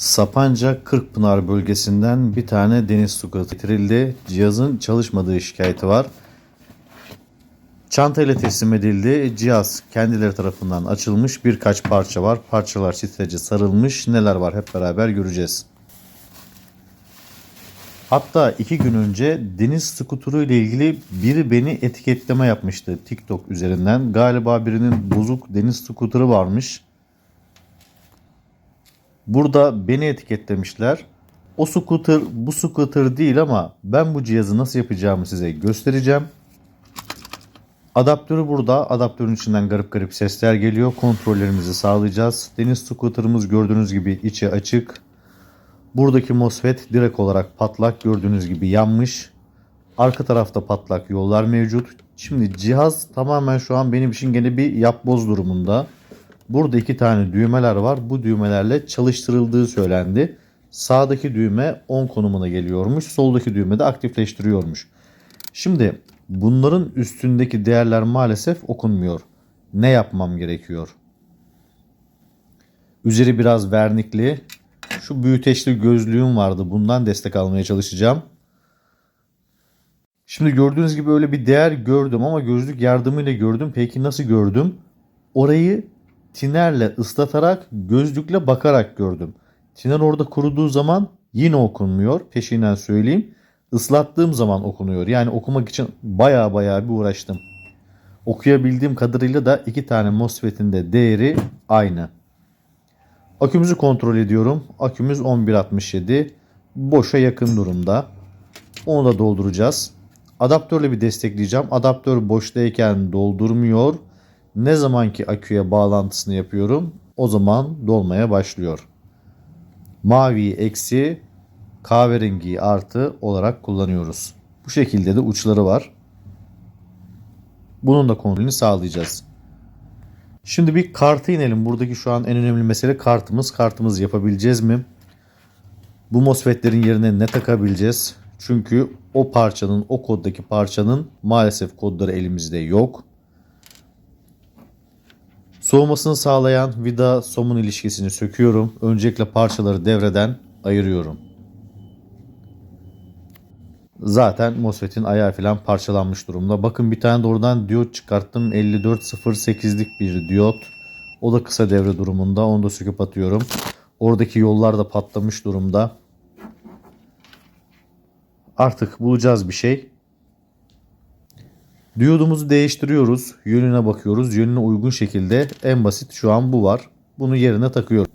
Sapanca Kırkpınar bölgesinden bir tane deniz su getirildi. Cihazın çalışmadığı şikayeti var. Çanta ile teslim edildi. Cihaz kendileri tarafından açılmış. Birkaç parça var. Parçalar titrece sarılmış. Neler var hep beraber göreceğiz. Hatta iki gün önce deniz skuturu ile ilgili biri beni etiketleme yapmıştı TikTok üzerinden. Galiba birinin bozuk deniz skuturu varmış. Burada beni etiketlemişler. O scooter bu scooter değil ama ben bu cihazı nasıl yapacağımı size göstereceğim. Adaptörü burada. Adaptörün içinden garip garip sesler geliyor. Kontrollerimizi sağlayacağız. Deniz scooter'ımız gördüğünüz gibi içi açık. Buradaki MOSFET direkt olarak patlak gördüğünüz gibi yanmış. Arka tarafta patlak yollar mevcut. Şimdi cihaz tamamen şu an benim için gene bir yapboz durumunda. Burada iki tane düğmeler var. Bu düğmelerle çalıştırıldığı söylendi. Sağdaki düğme 10 konumuna geliyormuş. Soldaki düğme de aktifleştiriyormuş. Şimdi bunların üstündeki değerler maalesef okunmuyor. Ne yapmam gerekiyor? Üzeri biraz vernikli. Şu büyüteçli gözlüğüm vardı. Bundan destek almaya çalışacağım. Şimdi gördüğünüz gibi öyle bir değer gördüm ama gözlük yardımıyla gördüm. Peki nasıl gördüm? Orayı tinerle ıslatarak gözlükle bakarak gördüm. Tiner orada kuruduğu zaman yine okunmuyor. Peşinden söyleyeyim. Islattığım zaman okunuyor. Yani okumak için baya baya bir uğraştım. Okuyabildiğim kadarıyla da iki tane MOSFET'in de değeri aynı. Akümüzü kontrol ediyorum. Akümüz 1167. Boşa yakın durumda. Onu da dolduracağız. Adaptörle bir destekleyeceğim. Adaptör boştayken doldurmuyor. Ne zamanki aküye bağlantısını yapıyorum o zaman dolmaya başlıyor. Mavi eksi kahverengi artı olarak kullanıyoruz. Bu şekilde de uçları var. Bunun da kontrolünü sağlayacağız. Şimdi bir kartı inelim. Buradaki şu an en önemli mesele kartımız. Kartımız yapabileceğiz mi? Bu MOSFET'lerin yerine ne takabileceğiz? Çünkü o parçanın, o koddaki parçanın maalesef kodları elimizde yok. Soğumasını sağlayan vida somun ilişkisini söküyorum. Öncelikle parçaları devreden ayırıyorum. Zaten MOSFET'in ayağı falan parçalanmış durumda. Bakın bir tane de oradan diyot çıkarttım. 5408'lik bir diyot. O da kısa devre durumunda. Onu da söküp atıyorum. Oradaki yollar da patlamış durumda. Artık bulacağız bir şey. Diyodumuzu değiştiriyoruz. Yönüne bakıyoruz. Yönüne uygun şekilde en basit şu an bu var. Bunu yerine takıyorum.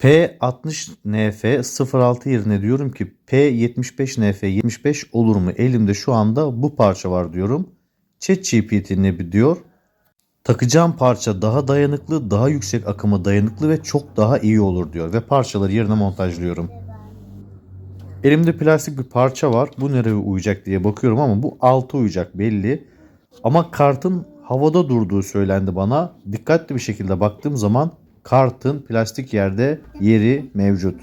P60NF 06 yerine diyorum ki P75NF 75 olur mu? Elimde şu anda bu parça var diyorum. ChatGPT ne diyor? Takacağım parça daha dayanıklı, daha yüksek akıma dayanıklı ve çok daha iyi olur diyor. Ve parçaları yerine montajlıyorum. Elimde plastik bir parça var. Bu nereye uyacak diye bakıyorum ama bu altı uyacak belli. Ama kartın havada durduğu söylendi bana. Dikkatli bir şekilde baktığım zaman kartın plastik yerde yeri mevcut.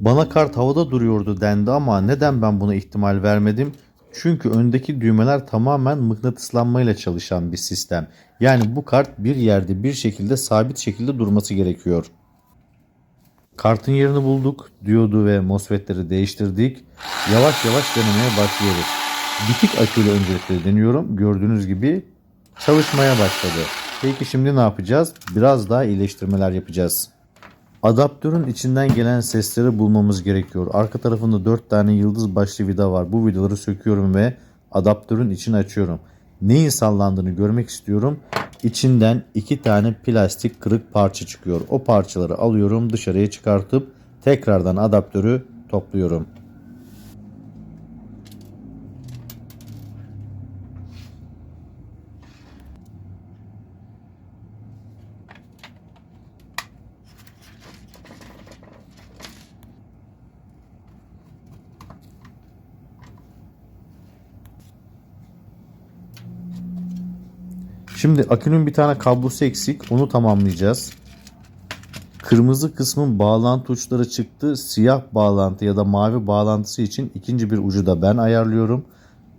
Bana kart havada duruyordu dendi ama neden ben buna ihtimal vermedim? Çünkü öndeki düğmeler tamamen mıknatıslanmayla çalışan bir sistem. Yani bu kart bir yerde bir şekilde sabit şekilde durması gerekiyor. Kartın yerini bulduk. Diyodu ve MOSFET'leri değiştirdik. Yavaş yavaş denemeye başlıyoruz. Bitik aküyle öncelikle deniyorum. Gördüğünüz gibi çalışmaya başladı. Peki şimdi ne yapacağız? Biraz daha iyileştirmeler yapacağız. Adaptörün içinden gelen sesleri bulmamız gerekiyor. Arka tarafında 4 tane yıldız başlı vida var. Bu vidaları söküyorum ve adaptörün içini açıyorum. Neyin sallandığını görmek istiyorum. İçinden iki tane plastik kırık parça çıkıyor. O parçaları alıyorum dışarıya çıkartıp tekrardan adaptörü topluyorum. Şimdi akünün bir tane kablosu eksik. Onu tamamlayacağız. Kırmızı kısmın bağlantı uçları çıktı. Siyah bağlantı ya da mavi bağlantısı için ikinci bir ucu da ben ayarlıyorum.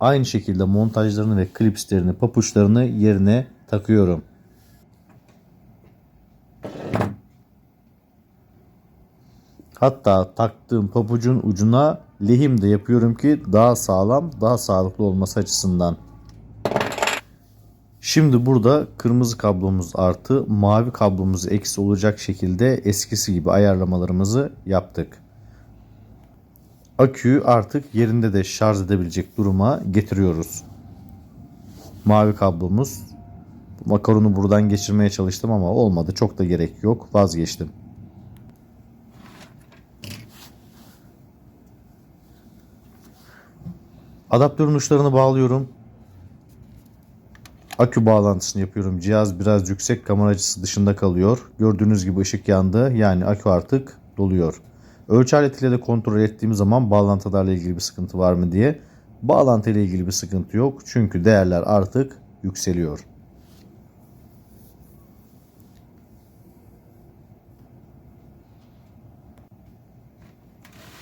Aynı şekilde montajlarını ve klipslerini, papuçlarını yerine takıyorum. Hatta taktığım papucun ucuna lehim de yapıyorum ki daha sağlam, daha sağlıklı olması açısından. Şimdi burada kırmızı kablomuz artı mavi kablomuz eksi olacak şekilde eskisi gibi ayarlamalarımızı yaptık. Aküyü artık yerinde de şarj edebilecek duruma getiriyoruz. Mavi kablomuz. Makaronu buradan geçirmeye çalıştım ama olmadı. Çok da gerek yok. Vazgeçtim. Adaptörün uçlarını bağlıyorum. Akü bağlantısını yapıyorum. Cihaz biraz yüksek kamera açısı dışında kalıyor. Gördüğünüz gibi ışık yandı. Yani akü artık doluyor. Ölçü aletiyle de kontrol ettiğim zaman bağlantılarla ilgili bir sıkıntı var mı diye. Bağlantı ile ilgili bir sıkıntı yok. Çünkü değerler artık yükseliyor.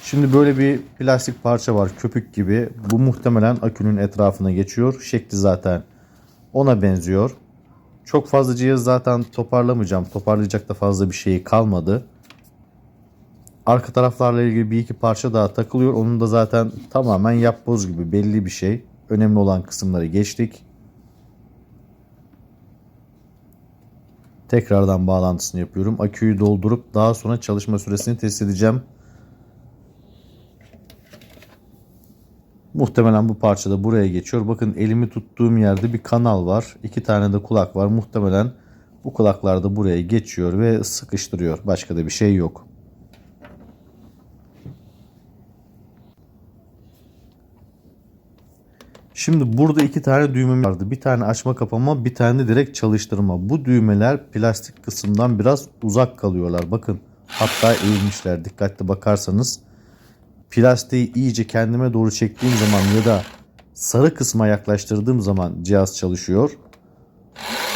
Şimdi böyle bir plastik parça var köpük gibi. Bu muhtemelen akünün etrafına geçiyor. Şekli zaten ona benziyor. Çok fazla cihaz zaten toparlamayacağım. Toparlayacak da fazla bir şey kalmadı. Arka taraflarla ilgili bir iki parça daha takılıyor. Onun da zaten tamamen yapboz gibi belli bir şey. Önemli olan kısımları geçtik. Tekrardan bağlantısını yapıyorum. Aküyü doldurup daha sonra çalışma süresini test edeceğim. Muhtemelen bu parça da buraya geçiyor. Bakın elimi tuttuğum yerde bir kanal var. İki tane de kulak var. Muhtemelen bu kulaklar da buraya geçiyor ve sıkıştırıyor. Başka da bir şey yok. Şimdi burada iki tane düğmemiz vardı. Bir tane açma kapama, bir tane de direkt çalıştırma. Bu düğmeler plastik kısımdan biraz uzak kalıyorlar. Bakın hatta eğilmişler. Dikkatli bakarsanız plastiği iyice kendime doğru çektiğim zaman ya da sarı kısma yaklaştırdığım zaman cihaz çalışıyor.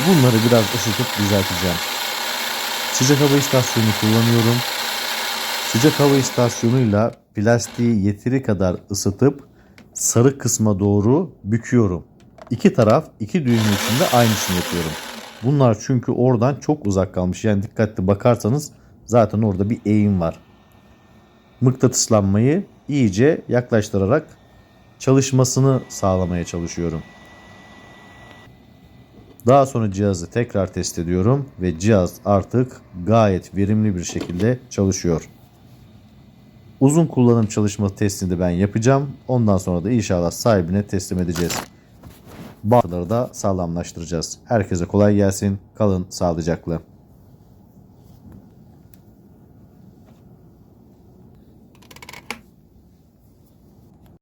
Bunları biraz ısıtıp düzelteceğim. Sıcak hava istasyonu kullanıyorum. Sıcak hava istasyonuyla plastiği yeteri kadar ısıtıp sarı kısma doğru büküyorum. İki taraf iki düğme içinde aynısını yapıyorum. Bunlar çünkü oradan çok uzak kalmış. Yani dikkatli bakarsanız zaten orada bir eğim var. Mıknatıslanmayı iyice yaklaştırarak çalışmasını sağlamaya çalışıyorum. Daha sonra cihazı tekrar test ediyorum ve cihaz artık gayet verimli bir şekilde çalışıyor. Uzun kullanım çalışma testini de ben yapacağım. Ondan sonra da inşallah sahibine teslim edeceğiz. Bağları da sağlamlaştıracağız. Herkese kolay gelsin. Kalın sağlıcakla.